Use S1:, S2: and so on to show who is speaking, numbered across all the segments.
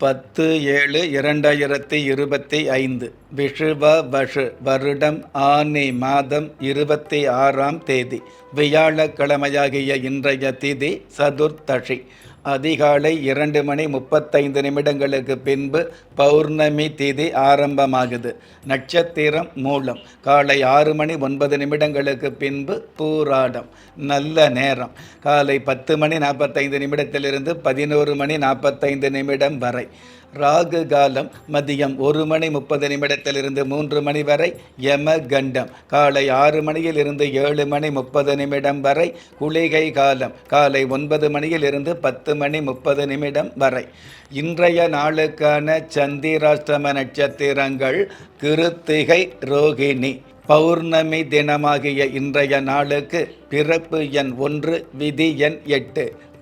S1: பத்து ஏழு இரண்டாயிரத்தி இருபத்தி ஐந்து விஷுவ வஷு வருடம் ஆனி மாதம் இருபத்தி ஆறாம் தேதி வியாழக்கிழமையாகிய இன்றைய திதி சதுர்த்தஷி அதிகாலை இரண்டு மணி முப்பத்தைந்து நிமிடங்களுக்கு பின்பு பௌர்ணமி திதி ஆரம்பமாகுது. நட்சத்திரம் மூலம் காலை ஆறு மணி ஒன்பது நிமிடங்களுக்கு பின்பு பூராடம் நல்ல நேரம். காலை பத்து மணி நாற்பத்தைந்து நிமிடத்திலிருந்து பதினோரு மணி நாற்பத்தைந்து நிமிடம் வரை. ராகு காலம் மதியம் ஒரு மணி முப்பது நிமிடத்திலிருந்து மூன்று மணி வரை யம கண்டம் காலை ஆறு மணியில் இருந்து ஏழு மணி முப்பது நிமிடம் வரை குளிகை காலம். காலை ஒன்பது மணியில் இருந்து பத்து மணி முப்பது நிமிடம் வரை. இன்றைய நாளுக்கான சந்திராஷ்டம நட்சத்திரங்கள் கிருத்திகை ரோகிணி. பௌர்ணமி தினமாகிய இன்றைய நாளுக்கு பிறப்பு எண் ஒன்று விதி எண் எட்டு.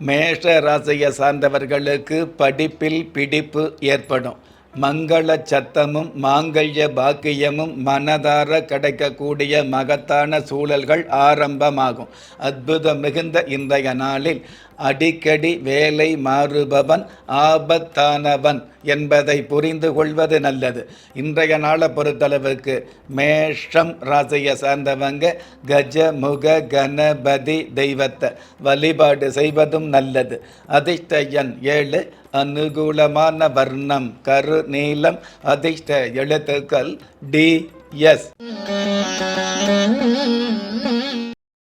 S1: மேஷ ராசியை சார்ந்தவர்களுக்கு படிப்பில் பிடிப்பு ஏற்படும். மங்கள சத்தமும் மாங்கல்ய பாக்கியமும் மனதார கிடைக்கக்கூடிய மகத்தான சூழல்கள் ஆரம்பமாகும். அற்புதம் மிகுந்த இன்றைய நாளில் அடிக்கடி வேலை மாறுபவன் ஆபத்தானவன் என்பதை புரிந்து கொள்வது நல்லது. இன்றைய நாளை பொறுத்தளவுக்கு மேஷம் ராசியை சார்ந்தவங்க கஜமுக கணபதி தெய்வத்தை வழிபாடு செய்வதும் நல்லது. அதிர்ஷ்ட எண் ஏழு அனுகூலமான வர்ணம் கரு நீளம் அதிர்ஷ்ட எழுத்துக்கள் டி எஸ்.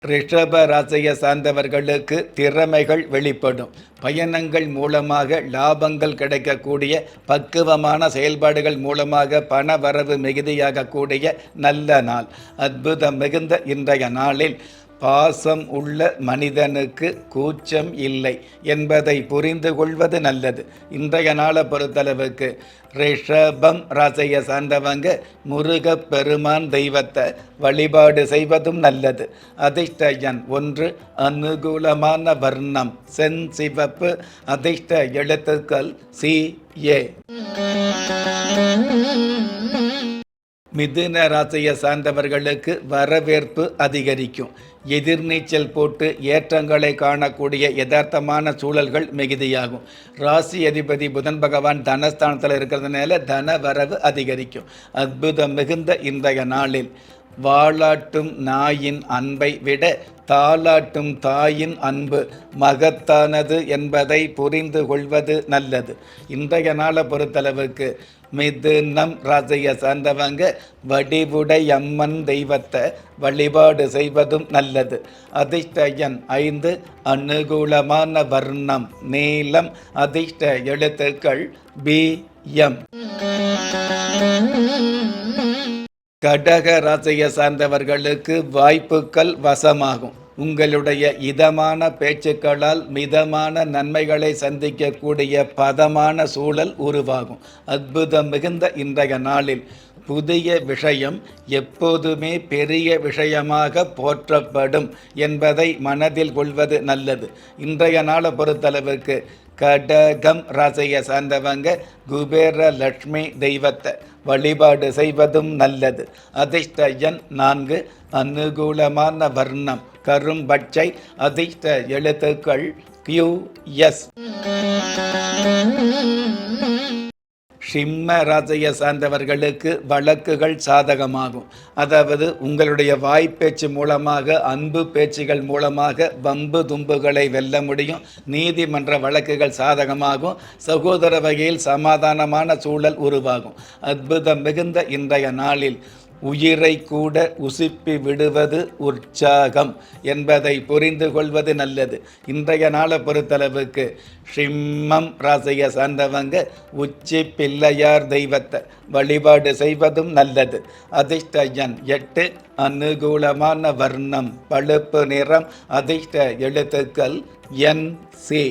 S1: ரிஷப ராசியை சார்ந்தவர்களுக்கு திறமைகள் வெளிப்படும். பயணங்கள் மூலமாக லாபங்கள் கிடைக்கக்கூடிய பக்குவமான செயல்பாடுகள் மூலமாக பண வரவு மிகுதியாகக்கூடிய நல்ல நாள். அற்புதம் மிகுந்த இன்றைய நாளில் பாசம் உள்ள மனிதனுக்கு கூச்சம் இல்லை என்பதை புரிந்து கொள்வது நல்லது. இன்றைய நாளை பொறுத்தளவுக்கு ரிஷபம் ராசியை சார்ந்தவங்க முருகப் பெருமான் தெய்வத்தை வழிபாடு செய்வதும் நல்லது. அதிர்ஷ்ட எண் ஒன்று அனுகூலமான வர்ணம் சென் சிவப்பு அதிர்ஷ்ட எழுத்துக்கள் சி ஏ. மிதுன ராசியை சார்ந்தவர்களுக்கு வரவேற்பு அதிகரிக்கும். எதிர்நீச்சல் போட்டு ஏற்றங்களை காணக்கூடிய யதார்த்தமான சூழல்கள் மிகுதியாகும். ராசி அதிபதி புதன் பகவான் தனஸ்தானத்தில் இருக்கிறதுனால தன வரவு அதிகரிக்கும். அற்புதம் மிகுந்த இன்றைய நாளில். வாளாட்டும் நாயின் அன்பை விட தாளாட்டும் தாயின் அன்பு மகத்தானது என்பதை புரிந்து கொள்வது நல்லது. இன்றைய நாளை பொறுத்தளவுக்கு மிதுனம் ராசியை சார்ந்தவங்க வடிவுடை அம்மன் தெய்வத்தை வழிபாடு செய்வதும் நல்லது. அதிர்ஷ்டயன் ஐந்து அனுகூலமான வர்ணம் நீளம் அதிர்ஷ்ட எழுத்துக்கள் பி எம். கடக ராசியை சார்ந்தவர்களுக்கு வாய்ப்புகள் வசமாகும். உங்களுடைய இதமான பேச்சுக்களால் மிதமான நன்மைகளை சந்திக்கக்கூடிய பதமான சூழல் உருவாகும். அற்புதம் மிகுந்த இன்றைய நாளில் புதிய விஷயம் எப்போதுமே பெரிய விஷயமாக போற்றப்படும் என்பதை மனதில் கொள்வது நல்லது. இன்றைய நாளை பொறுத்தளவுக்கு கடகம் ரசைய சார்ந்தவங்க குபேர லட்சுமி தெய்வத்தை வழிபாடு செய்வதும் நல்லது. அதிர்ஷ்ட எண் நான்கு அனுகூலமான வர்ணம் கரும்பச்சை அதிர்ஷ்ட எழுத்துக்கள் கியூ எஸ் சிம்ம ராசியை சார்ந்தவர்களுக்கு வழக்குகள் சாதகமாகும். அதாவது உங்களுடைய வாய்ப்பேச்சு மூலமாக அன்பு பேச்சுகள் மூலமாக வம்பு தும்புகளை வெல்ல முடியும். நீதிமன்ற வழக்குகள் சாதகமாகும். சகோதர வகையில் சமாதானமான சூழல் உருவாகும். அற்புதம் மிகுந்த இன்றைய நாளில் உயிரை கூட உசுப்பி விடுவது உற்சாகம் என்பதை புரிந்து கொள்வது நல்லது. இன்றைய நாளை பொறுத்தளவுக்கு ஷிம்மம் ராசியை சார்ந்தவங்க உச்சி பிள்ளையார் தெய்வத்தை வழிபாடு செய்வதும் நல்லது. அதிர்ஷ்ட எண் எட்டு அனுகூலமான வர்ணம் பழுப்பு நிறம் அதிர்ஷ்ட எழுத்துக்கள் என் சி.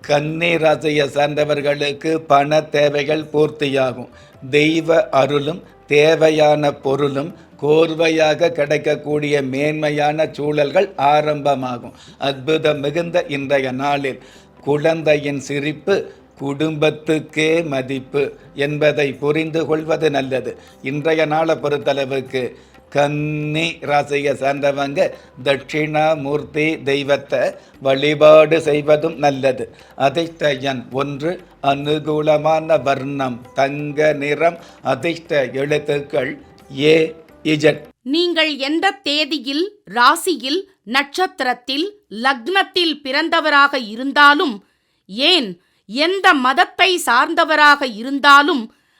S1: கன்னி ராசியை சார்ந்தவர்களுக்கு பண தேவைகள் பூர்த்தியாகும். தெய்வ அருளும் தேவையான பொருளும் கோர்வையாக கிடைக்கக்கூடிய மேன்மையான சூழல்கள் ஆரம்பமாகும். அற்புதம் மிகுந்த இன்றைய நாளில் குழந்தையின் சிரிப்பு குடும்பத்துக்கே மதிப்பு என்பதை புரிந்து கொள்வது நல்லது. இன்றைய நாளை பொறுத்தளவுக்கு கன்னி ராசியை சார்ந்தவங்க தட்சிணாமூர்த்தி தெய்வத்தை வழிபாடு செய்வதும் நல்லது. அதிர்ஷ்ட எண் ஒன்று அனுகூலமான வர்ணம் தங்க நிறம் அதிர்ஷ்ட எழுத்துக்கள் ஏ இஜட்.
S2: நீங்கள் எந்த தேதியில் ராசியில் நட்சத்திரத்தில் லக்னத்தில் பிறந்தவராக இருந்தாலும் ஏன் எந்த மதத்தை சார்ந்தவராக இருந்தாலும்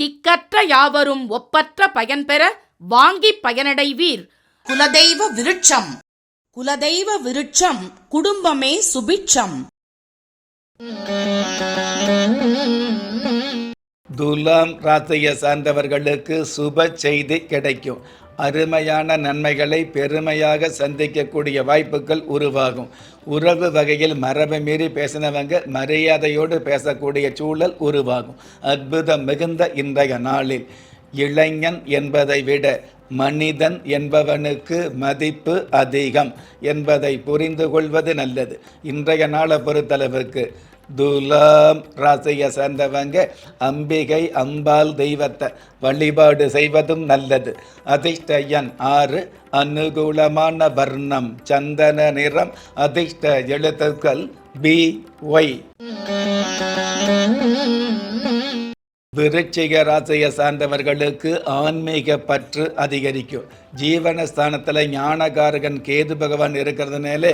S2: திக்கற்ற யாவரும் ஒப்பற்ற பயன்பெற வாங்கி பயனடைவீர்.
S3: குலதெய்வ விருட்சம். குலதெய்வ விருட்சம் குடும்பமே சுபிட்சம்.
S1: துலாம் ராசியை சார்ந்தவர்களுக்கு சுப செய்தி கிடைக்கும். அருமையான நன்மைகளை பெருமையாக சந்திக்கக்கூடிய வாய்ப்புகள் உருவாகும். உறவு வகையில் மரபை மீறி பேசினவங்க மரியாதையோடு பேசக்கூடிய சூழல் உருவாகும். அற்புதம் மிகுந்த இன்றைய நாளில். இளைஞன் என்பதை விட மனிதன் என்பவனுக்கு மதிப்பு அதிகம் என்பதை புரிந்து கொள்வது நல்லது. இன்றைய நாளை பொறுத்தளவுக்கு துலாம் ராசியை சேர்ந்தவங்க அம்பிகை அம்பாள் தெய்வத்தை வழிபாடு செய்வதும் நல்லது. அதிர்ஷ்ட எண் ஆறு அனுகூலமான வர்ணம் சந்தன நிறம் அதிர்ஷ்ட எழுத்துக்கள் பி ஒய் விருச்சிக ராசியை சார்ந்தவர்களுக்கு ஆன்மீக பற்று அதிகரிக்கும். ஜீவனஸ்தானத்தில் ஞானகாரகன் கேது பகவான் இருக்கிறதுனால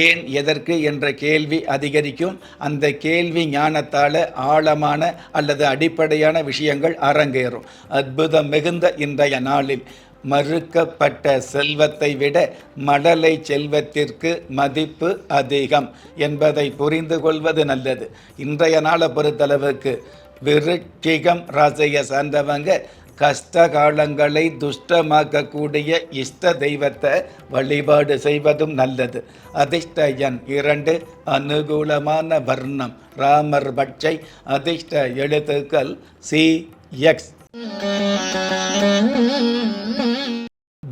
S1: ஏன் எதற்கு என்ற கேள்வி அதிகரிக்கும். அந்த கேள்வி ஞானத்தால் ஆழமான அல்லது அடிப்படையான விஷயங்கள் அரங்கேறும். அற்புதம் மிகுந்த இன்றைய நாளில் மறுக்கப்பட்ட செல்வத்தை விட மடலை செல்வத்திற்கு மதிப்பு அதிகம் என்பதை புரிந்து கொள்வது நல்லது. இன்றைய நாளை பொறுத்தளவுக்கு விருச்சிகம் ராசியை சார்ந்தவங்க கஷ்ட காலங்களை துஷ்டமாக்கக்கூடிய இஷ்ட தெய்வத்தை வழிபாடு செய்வதும் நல்லது. அதிர்ஷ்ட எண் இரண்டு அனுகூலமான வர்ணம். ராமர் பட்சை அதிர்ஷ்ட எழுத்துக்கள் சி எக்ஸ்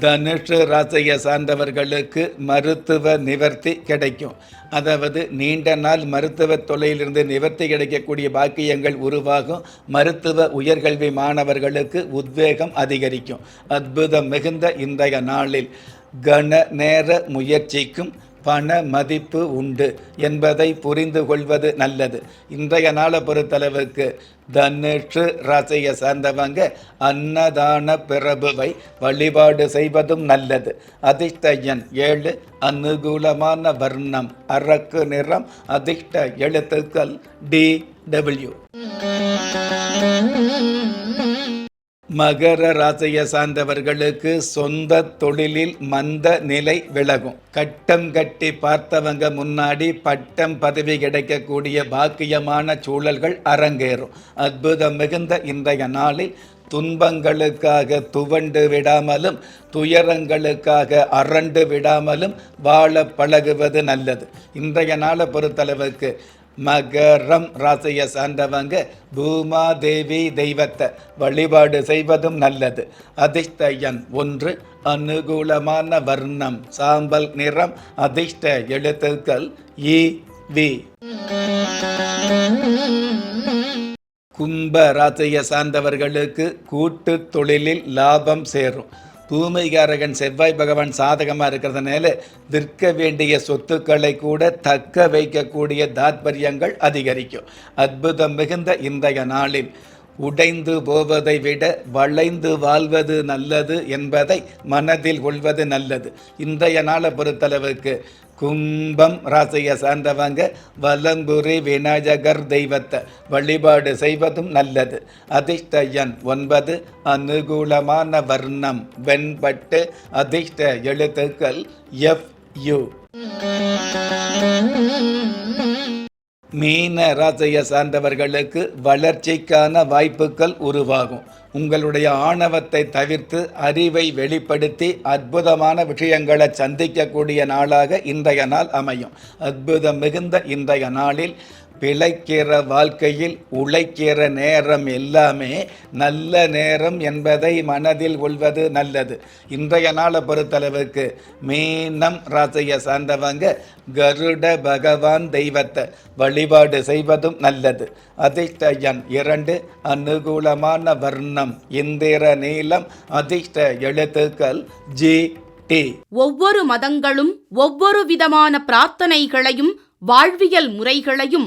S1: தனுஷு ராசியை சார்ந்தவர்களுக்கு மருத்துவ நிவர்த்தி கிடைக்கும். அதாவது நீண்ட நாள் மருத்துவ தொலையிலிருந்து நிவர்த்தி கிடைக்கக்கூடிய பாக்கியங்கள் உருவாகும். மருத்துவ உயர்கல்வி மாணவர்களுக்கு உத்வேகம் அதிகரிக்கும். அற்புதம் மிகுந்த இன்றைய நாளில் கன நேர முயற்சிக்கும் பண மதிப்பு உண்டு என்பதை புரிந்து கொள்வது நல்லது. இன்றைய நாளை பொறுத்தளவுக்கு தனுஷு ராசியை சார்ந்தவங்க அன்னதான பிரபுவை வழிபாடு செய்வதும் நல்லது. அதிர்ஷ்ட எண் ஏழு அனுகூலமான வர்ணம் அரக்கு நிறம் அதிர்ஷ்ட எழுத்துக்கள் டி டபிள்யூ மகர ராசியை சார்ந்தவர்களுக்கு சொந்த தொழிலில் மந்த நிலை விலகும். கட்டம் கட்டி பார்த்தவங்க முன்னாடி பட்டம் பதவி கிடைக்கக்கூடிய பாக்கியமான சூழல்கள் அரங்கேறும். அற்புதம் மிகுந்த இன்றைய நாளில் துன்பங்களுக்காக துவண்டு விடாமலும் துயரங்களுக்காக அரண்டு விடாமலும் வாழ பழகுவது நல்லது. இன்றைய நாளை பொறுத்தளவுக்கு மகரம் ராசியை சார்ந்தவங்க பூமாதேவி தெய்வத்தை வழிபாடு செய்வதும் நல்லது. அதிர்ஷ்ட எண் ஒன்று அனுகூலமான வர்ணம் சாம்பல் நிறம் அதிர்ஷ்ட எழுத்துக்கள் இ வி. கும்ப ராசியை சார்ந்தவர்களுக்கு கூட்டு தொழிலில் லாபம் சேரும். பூமிகாரகன் செவ்வாய் பகவான் சாதகமாக இருக்கிறதுனால விற்க வேண்டிய சொத்துக்களை கூட தக்க வைக்கக்கூடிய தாத்பரியங்கள் அதிகரிக்கும். அற்புதம் மிகுந்த இன்றைய நாளில் உடைந்து போவதை விட வளைந்து வாழ்வது நல்லது என்பதை மனதில் கொள்வது நல்லது. இன்றைய நாளை பொறுத்தளவுக்கு கும்பம் ராசியை சார்ந்தவங்க வலம்புரி விநாயகர் தெய்வத்தை வழிபாடு செய்வதும் நல்லது. அதிர்ஷ்ட எண் ஒன்பது அனுகூலமான வர்ணம் வெண்பட்டு அதிர்ஷ்ட எழுத்துக்கள் எஃப் யு. மீன ராசியை சார்ந்தவர்களுக்கு வளர்ச்சிக்கான வாய்ப்புகள் உருவாகும். உங்களுடைய ஆணவத்தை தவிர்த்து அறிவை வெளிப்படுத்தி அற்புதமான விஷயங்களை சந்திக்கக்கூடிய நாளாக இன்றைய நாள் அமையும். அற்புதம் மிகுந்த இன்றைய நாளில் பிழைக்கிற வாழ்க்கையில் உழைக்கிற நேரம் எல்லாமே நல்ல நேரம் என்பதை மனதில் கொள்வது நல்லது. இன்றைய நாளை பொறுத்தளவுக்கு மீனம் ராசியை சார்ந்தவங்க கருட பகவான் தெய்வத்தை வழிபாடு செய்வதும் நல்லது. அதிர்ஷ்ட எண் இரண்டு அனுகூலமான வர்ணம் இந்திர நீளம் அதிர்ஷ்ட எழுத்துக்கள் ஜி டி.
S2: ஒவ்வொரு மதங்களும் ஒவ்வொரு விதமான பிரார்த்தனைகளையும் வாழ்வியல் முறைகளையும்